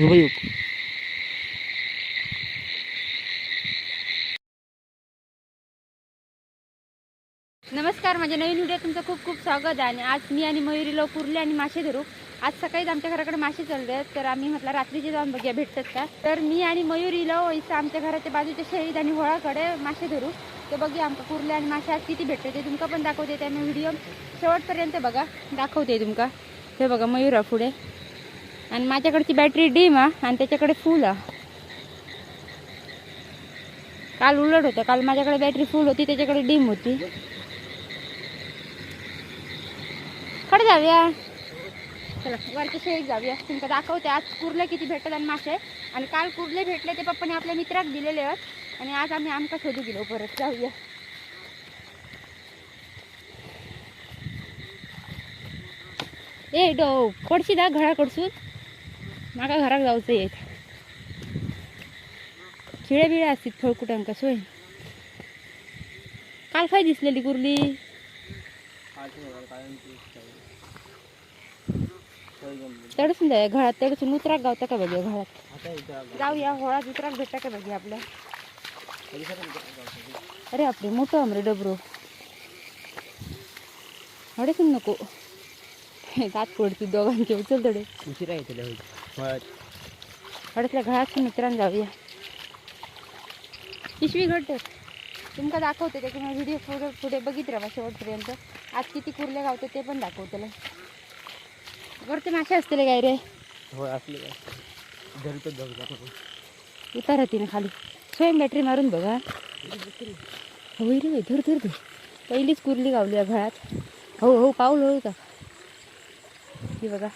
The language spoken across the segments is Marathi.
उभं येऊ. नमस्कार माझ्या नवीन व्हिडिओ तुमचं खूप खूप स्वागत आहे. आणि आज मी आणि मयुरी लोक कुर्ले आणि मासे धरू. आज सकाळीच आमच्या घराकडे मासे चालले आहेत तर आम्ही म्हटलं रात्रीचे जाऊन बघूया भेटतात का? तर मी आणि मयुरी लो इथं आमच्या घराच्या बाजूच्या शहीद आणि होळाकडे मासे धरू. तर बघूया आमका कुर्ले आणि मासे आज किती भेटते ते तुमका पण दाखवते. त्यामुळे व्हिडिओ शेवटपर्यंत बघा दाखवते तुमका. ते बघा मयुरा पुढे. आणि माझ्याकडची बॅटरी डीम आहे आणि त्याच्याकडे फुल आहे. काल उलट होतं काल माझ्याकडे बॅटरी फुल होती त्याच्याकडे डीम होती. कडे जाऊया. चला वरच्या शेळीत जाऊया. तुमका दाखवते आज कुर्ले किती भेटतात आणि मासे. आणि काल कुर्ले भेटले ते पप्पाने आपल्या मित्राक दिलेले आहेत. आणि आज आम्ही आमका शोधू गेलो परत जाऊया. ए डो कोडशी दा घरा कडसून माका घराक जाऊचं येत खिळे बिळे असतील फळकुटांका सोय काल काय दिसलेली कुर्ली. तडसून जाय घरात तडसून उतराक गावता का बघूया घरात? जाऊया होळात उतराक भेटता का बघूया आपल्या अरे आपले मोठं आमरे डबरो. हडेसून नको. दात पडतील दोघांचे. उचल तडे उशिरा येते हडसल्या घरात मित्रांना जाऊया. पिशवी घडते तुमका दाखवते त्याच्यामुळे व्हिडिओ पुढे पुढे बघित राहा शेवटपर्यंत. आज किती कुर्ले गावते ते पण दाखवते वरते मासे असतील काय रे? होय असले उतारा तिने खाली. स्वयं बॅटरी मारून बघा. होय रे धर धर धर. पहिलीच कुर्ली गावली या घरात. हो हो पाऊल होय का? ही बघा.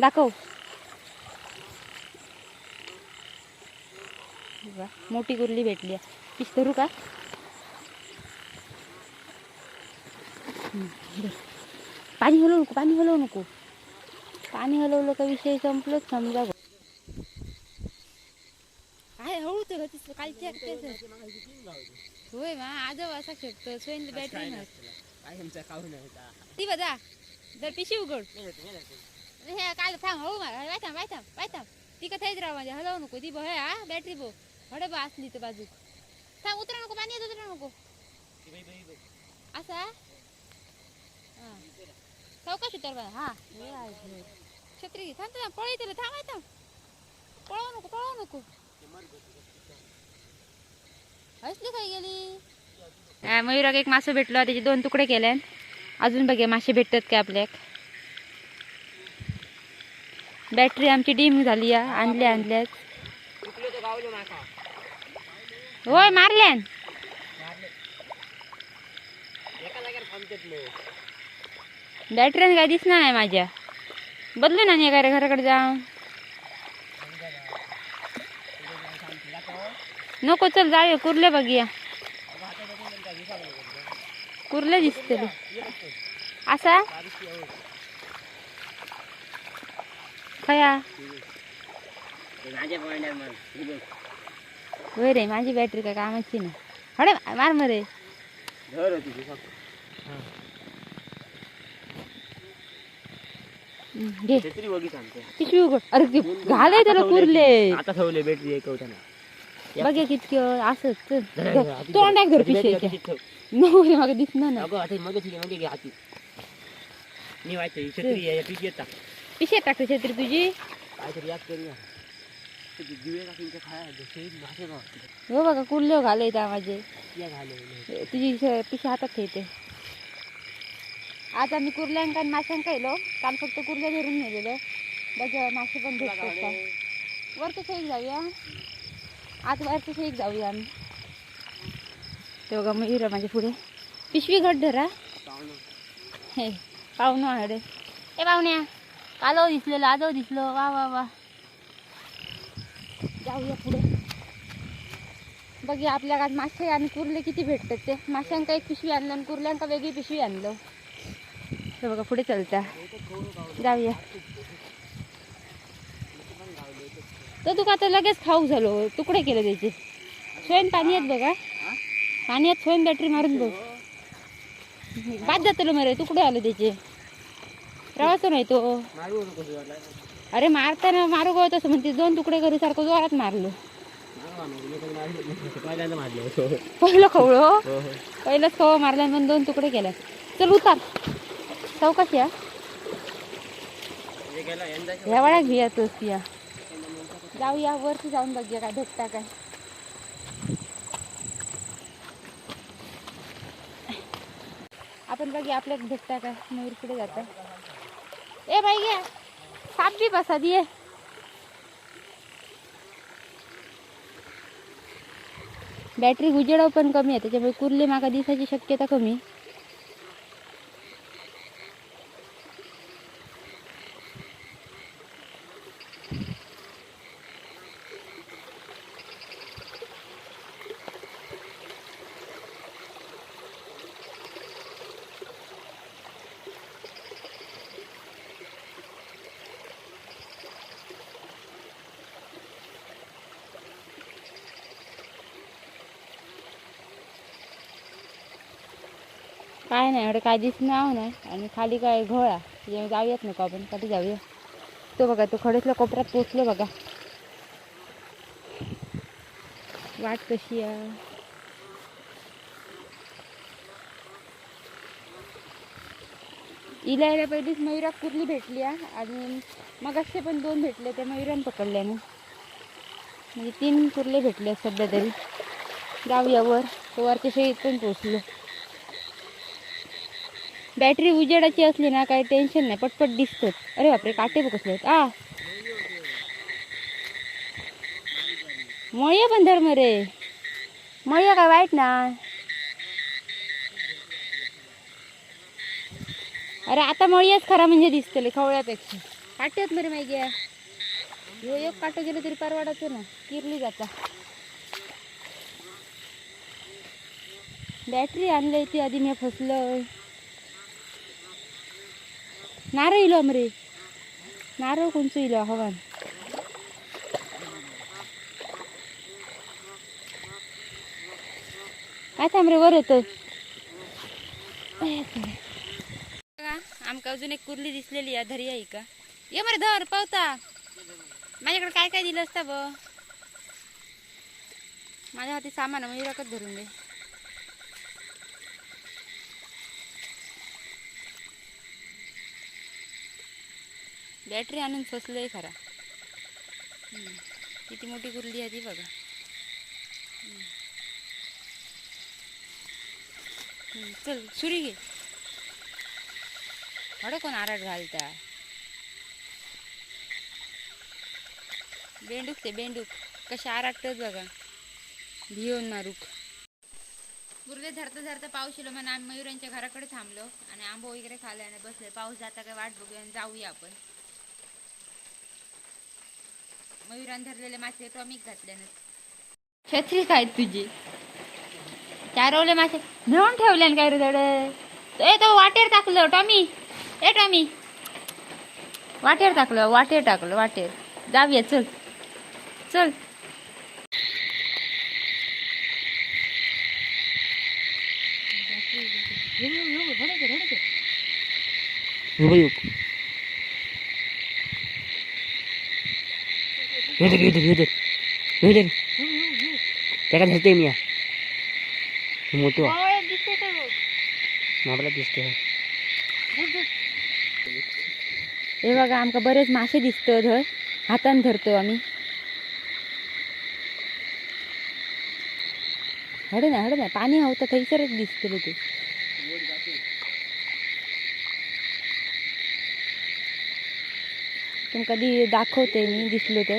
दाखव. बघा, मोठी कुर्ली भेटली आहे. पिश धरू का. पाणी हलवू नको पाणी हलवू नको. पाणी हलवलं का विषय संपलंच समजा बघ. आहे हळू तर कालच्या होय मा आजव असा शकतो स्वयं बॅटरी ती बघा. जर पिशी उघड. हे काल थांब हळू मार वाय थांब वाय थांब वाय थांब. ती का थैच राहा माझ्या हलवू नको ती हा बॅटरी हडे बा असली तर बाजू थांब उतरा नको पाणी येत उतरा नको. असा हा? चौकश उतर बा हा. हे आहे, हे. छत्री घे. थांब थांब पळी त्याला थांब वाय थांब. पळवू नको पळवू नको. हसली काय गेली? मयुराक एक मासे भेटलो त्याचे दोन तुकडे केले अजून बघे मासे भेटतात आपल्याक बॅटरी आमची डीम झाली आणल्या, आणल्यात. होय मारल्यान माझ्या? बदलू ना नाही काय घराकडे जाऊन. नको, चल जाऊया कुर्ले कुर्ले दिसते असा? खया. होय रे माझी बॅटरी काय कामाची ना हडे मार मरे. घे. पिशवी उघड. अरे ते घालाय त्याला कुरले. आता ठेवले बॅटरी एक होत्या बघे कितके असं चल तोंडाक धर पिशवीच्या नको रे मागे दिसणार ना अगं आता मग ठीक आहे मग घे हाती मी वाटतं छत्री आहे पीक येता पिशवी टाकते छत्री तुझी काहीतरी याद करूया ते दिवे काकींच्या खाया शहीद मासे गाव हो बघा कुर्ले घालाय त्या माझे या घाले तुझी श- पिशवी हातात ठेवते आज आम्ही कुर्ल्यांका आणि माशांका येलो काल फक्त कुर्ल्या धरून नेलेलो बघ मासे पण भेटतात का वरचं शेक जाऊया आज वरचं शेक जाऊया आम्ही ते बघा मयूर माझ्या पुढे. पिशवी घट धरा. हे पाहुणं आहे रे ए पाहुण्या कालो दिसलेलं आजो दिसलो. वा वा वा. जाऊया पुढे. बघूया आपल्या गावात मासे आणि कुर्ले किती भेटतात ते. माशांका एक पिशवी आणलं आणि कुर्ल्यांका वेगळी पिशवी आणलं. ते बघा पुढे चलता जाऊया. तर तुका आता लगेच खाऊ झालो. तुकडे केले त्याचे. स्वयं पाणी आहेत बघा. पाणी आहेत स्वयं बॅटरी मारून बघ. बाद जातलं मरे तुकडे आले त्याचे? प्रवास नाही तो. अरे मारताना मारू गो तसं म्हणते दोन तुकडे करू सारखं जोरात मारलो. पहिलं खवळं? हो हो. पहिलंच खवळ मारला पण दोन तुकडे केला. चल उतार. चौकशी या ह्या वाड्या घेऊया तोच या. जाऊया वरती जाऊन बघूया काय भेटता काय. आपण बघी आपल्याला भेटता काय? मयूर पुढे जाता ए बाई घ्या साप बी बसा दिये बॅटरी उजेडाव पण कमी आहे त्याच्यामुळे कुर्ली माका दिसायची शक्यता कमी. काय नाही एवढं काय दिसणं नाव नाही. आणि खाली काय घोळा त्याच्यामुळे जाऊयात नको आपण कधी जाऊया तो बघा तो खडसला कोपऱ्यात पोचलो बघा. वाट कशी आहे? इला यायला पहिलीच मयुरा कुर्ली भेटली आणि मग असे पण दोन भेटले ते मयुरान पकडल्यानं म्हणजे तीन कुर्ले भेटले सध्या तरी जाऊया वर तो वरच्या शेळीत पण पोचलो बॅटरी उजेडाची असली ना काही टेन्शन नाही पटपट दिसतात अरे बापरे काटे बघ कसले आ. मळ्या पण धर मरे. मळ्या काय वाईट ना. अरे आता मळीयाच खरा म्हणजे दिसतले खवळ्यापेक्षा. काट्यात मरे माहिती ह्यो एक काटो गेलो तरी परवाडाचं ना किरली जाता. बॅटरी आणलं ती आधी मी फसलोय. नारळ इलो मरे नारळ कोणचं इलो? हवान काय थांब रे वर येतो आमका अजून एक कुर्ली दिसलेली आहे धरी आहे का? ये मरे धर पावता. माझ्याकडे काय काय दिलं असतं ब माझ्या हाती सामान म्हणजे रकत धरून दे. बॅटरी आणून फसलंय खरा. किती मोठी कुर्ली आहे ती बघा. चल सुरी घे. हडं कोण आराट घालता? बेंडूक ते बेंडूक. कशा आराटतच बघा. भिवून मारूक. मुर्गे धरता धरता पाऊस येलो म्हणून आम्ही मयुरांच्या घराकडे थांबलो. आणि आंबो वगैरे खाल्ल्याने बसले. पाऊस जाता काय वाट बघूया आणि जाऊया आपण. मयुरान धरलेले मासे टॉमिक घातल्यानं छत्री काय तुझी? चारवले मासे? नेऊन ठेवल्यान काय रे ए तो वाटेर टाकलं टॉमी ए टॉमी. वाटेर टाकलं वाटेर टाकलं वाटेर. जाऊया चल. चल. त्याला धरते मी मोठं दिसते हे बघा आमका बरेच मासे दिसतो धर हातान धरतो आम्ही हडे नाही हडे नाही पाणी हवतं थैसरच दिसतलं ते तुम कधी दाखवते मी दिसलो तर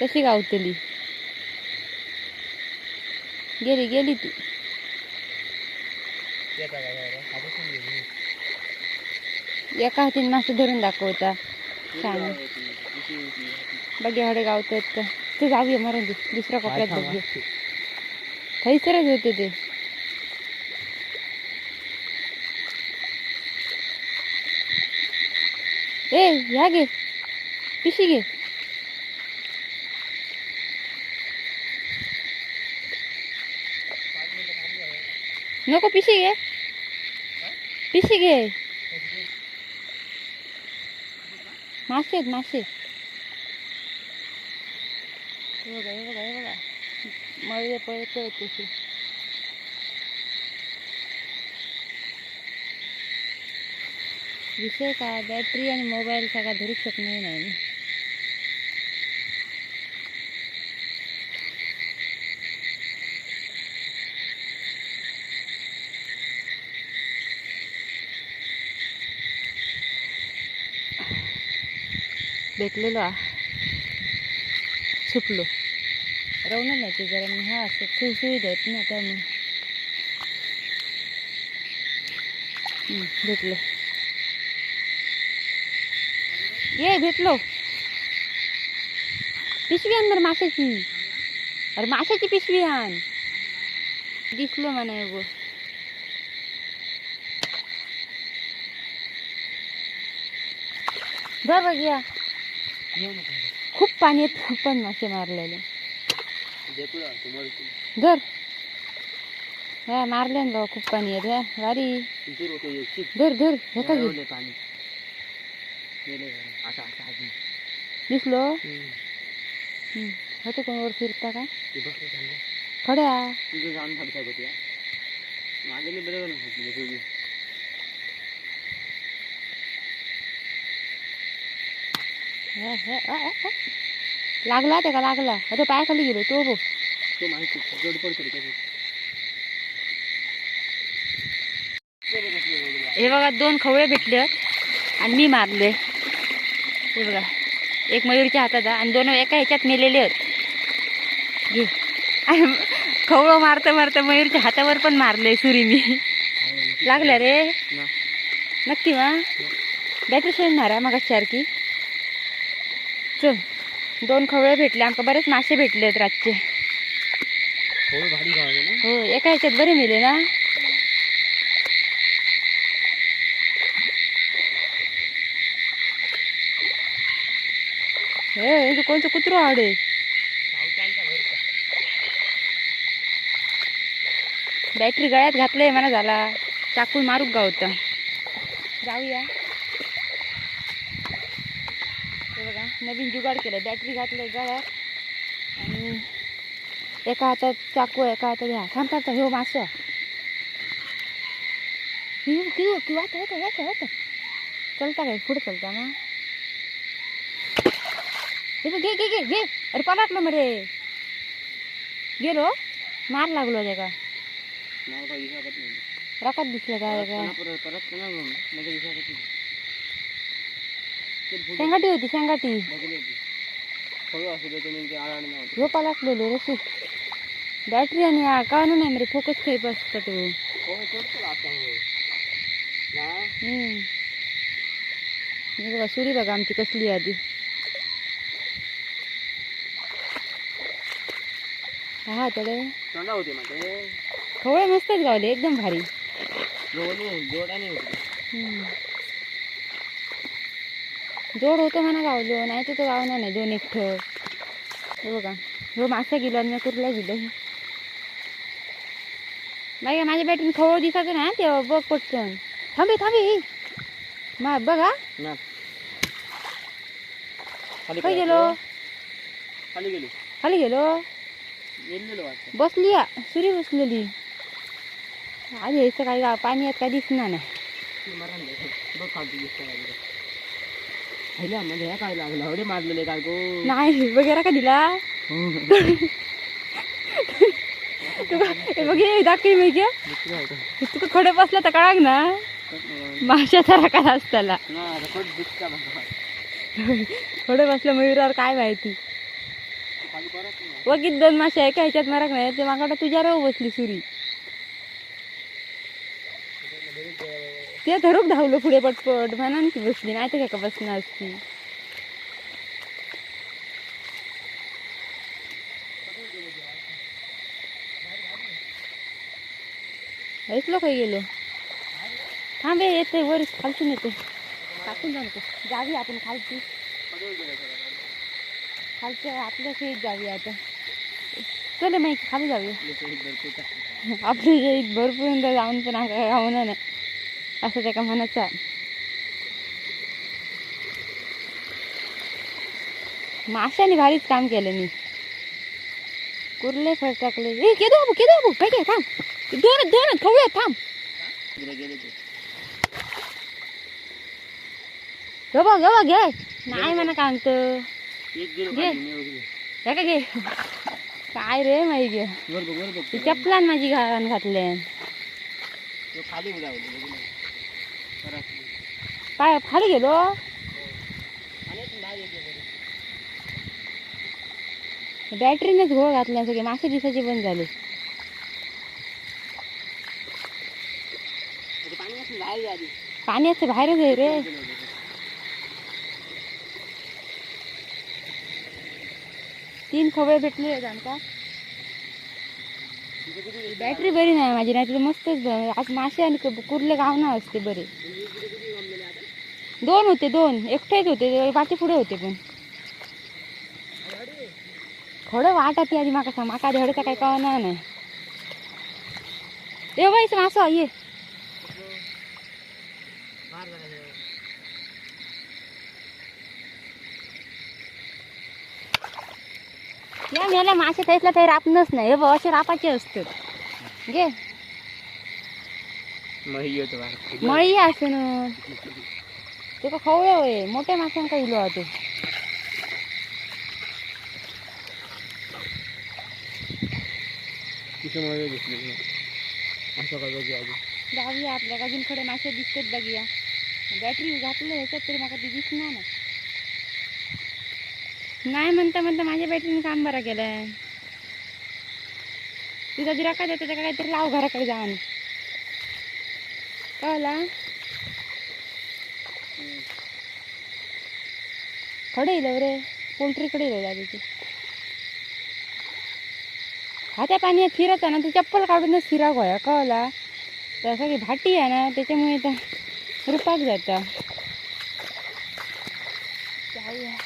तशी गावतली? गेली गेली ती. एका हातीने मासे धरून दाखवता. छान. बघे हडे गावतात का. ते जाऊया मरून दे. दुसऱ्या कोपऱ्यात बघूया थैसरच होते ते. ए ह्या घे. पिशी घे. नको पिशी घे. पिशी घे. मासे आहेत मासे. बघा हे बघा हे बघा. मळले पळत पिशी. विषय का बॅटरी आणि मोबाईल सगळा धरू शकणार नाही भेटलेलो सुटलो रवणार नाही ते जरा मी हा असं सुळसुळीत आहेत ना त्यामुळे भेटलो. ये भेटलो. पिशवी आण बरं माशाची. अरे माशाची पिशवी आण. दिसलो म्हणा गो. धर बघ या. येऊ नका खूप पाणी येत पण मासे मारलेले. धर. हा मारले ना भाऊ खूप पाणी येत. वारी धर धर हे घे ठेवले पाणी दिसलो होते कोण वर फिरता काय? ते खड्या तुझं जाऊन थांबता होती माझं मी बरोबर नव्हतं तुझी हे, हे, अ, अ, अ. लागला ते का लागला? अरे पायाखाली गेलो तो माहिती जड. हे बघा दोन खवळे भेटले आणि मी मारले. हे बघा एक मयूरच्या हातात आणि दोन एका ह्याच्यात मेलेले आहेत. घे. आणि खवळं मारता मारता मयूरच्या हातावर पण मारले सुरी मी. लागल्या रे. नक्की मा. बॅटरी सोडणार आहे मग सारखी चल दोन खवळे भेटले. आमका बरेच मासे भेटले आहेत रातचे हो एका ह्याच्यात बरे मेले ना? हे कोणतं कुत्रो घरचा. बॅटरी गळ्यात घातलंय मला झाला. चाकून मारूक गावता. जाऊया हे बघा नवीन जुगाड केलं बॅटरी घातलंय गळ्यात आणि एका हातात चाकू एका हातात ह्या थांब थांब ह्यो मासो किंवा किंवा किंवा होता होता होता चलता काय? पुढे चलता ना? हे घे घे घे घे. अरे पलाटलो मरे. गेलो. मार लागलो त्याका. रकात दिसलं काय परत काय पुन्हा परत परत पुन्हा मग माझं विचारत नाही. ते फुल शेंगाटी होती शेंगाटी. ह्यो पलाटलेलो रशी बॅटरी आणि हा कळलं नाही मरे फोकस काही बसतं तो. करतो आता ना हम्म. बघा सुरी बघा आमची कसली आधी. हा तडे थंड होते माझे खवळे मस्तच गावले एकदम भारी. जोडणे जोडाने होते. जोड होतं म्हणा गावलो नाही तर तो गावणार नाही दोन एक ठेव हे बघा हो मासा गेलो आणि मी कुर्ला गेलो. बाई माझ्या बॅटरीन खवळ दिसत ना तेव्हा बघ पटकन. थांबे थांबे. मा बघा. खाली. गेलो. खाली गेली. खाली गेलो. बसली या सुरी बसलेली. आधी यायचं काय गा पाणी येत काय दिसणार नाही. म्हणजे ह्या काय लागलं? मारलेले काय गो नाही वगैरे का दिला? तू बघ दाखवी मी घ्या तुका खडे बसला तर कळाक ना? माशा तर काय असताला. असताना खडे बसल्या मयुरावर काय माहिती? वगीत दोन मासे एका ह्याच्यात मारक नाही ते माकडा तुझ्या बसली सुरी. ते धरूक धावलो पुढे पटपट. म्हणा की बसली नाही तर का बसणार ती ऐकलो काही गेलो. थांबे येते वर खालतून येते टाकून जाऊ नको. जावी आपण खालती खालच्या आपल्या शेत जावी आता. चले माहिती खाली जाऊया. आपली शेत भरपूर जाऊन पण आता गावना नाही. असं त्याका म्हणायचा माशाने भारीच काम केलं मी. कुर्ले फटकले ए केदो बाबू केदो बाबू काय काय थांब. दोन दोन खवळ्या थांब. हो हो बघ घे. नाही म्हणा काय म्हणतो घे. हे का घे. काय रे माही घे चपलान माझी घाण घातले खाली उडावलं बघू ना. जरा. पाय खाली गेलो. बॅटरीनेच घोळ घातल्या सगळे. मासे दिसायचे बंद झाले. पाणी असं बाहेरच आहे रे. तीन खवळे भेटले आहेत आमका. बॅटरी बरी नाही माझी नाही तर मस्तच आज मासे आणि कुर्ले गावना असते बरे. दोन होते दोन. एकटेच होते बाकी पुढे होते पण. थोडं वाटत आधी माका सांग माका आधी काय कळणार नाही. ये बाईस मासा ये. या मेल्या मासे त्यातला काही रापणच नाही. हे असे रापाचे असतात घे. मळी असं ना. तुका खवळे होय. मोठ्या माशांका इलो हा तू. आधी. जाऊया आपल्या. अजून खडे मासे दिसतात बघूया. बॅटरी घातलं ह्याच्यात तरी माका ती दिसणार ना नाही म्हणता म्हणता माझ्या बॅटरीने काम बरं केलंय. तुझा जिरा काय देतो त्याला काहीतरी लाव घराकडे जाऊन कळला? खडे येईल रे. पोल्ट्रीकडे येलो दादीची हा त्या पाण्यात फिरत आहे ना तू चप्पल काढूनच फिरा गोया कळला? तर सगळी भाटी आहे ना त्याच्यामुळे तर रुपाक जाता जाऊया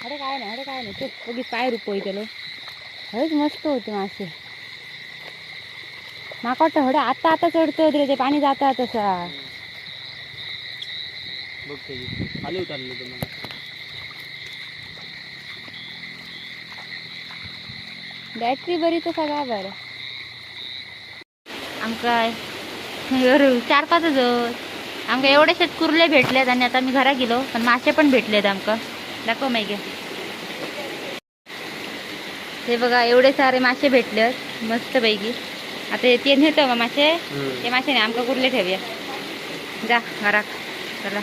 अरे काय नाही अरे काय नाही तू बघी पाय रुपये त्याला. खरंच मस्त होते मासे माका वाटतं हडे आता आता चढतो रे ते पाणी जाता तसा बघ. खाली उतरले बॅटरी बरी तर सगळा बरं. आमकां चार पाच होत आमकां एवढेशेच कुर्ले भेटलेत आणि आता आम्ही घरा गेलो पण मासे पण भेटलेत आमकां. दाखव माहिती हे बघा एवढे सारे मासे भेटलेत मस्त पैकी. आता हे ते नेतो मासे. ते मासे नाही आमकां कुर्ले ठेवूया. जा घराक चला.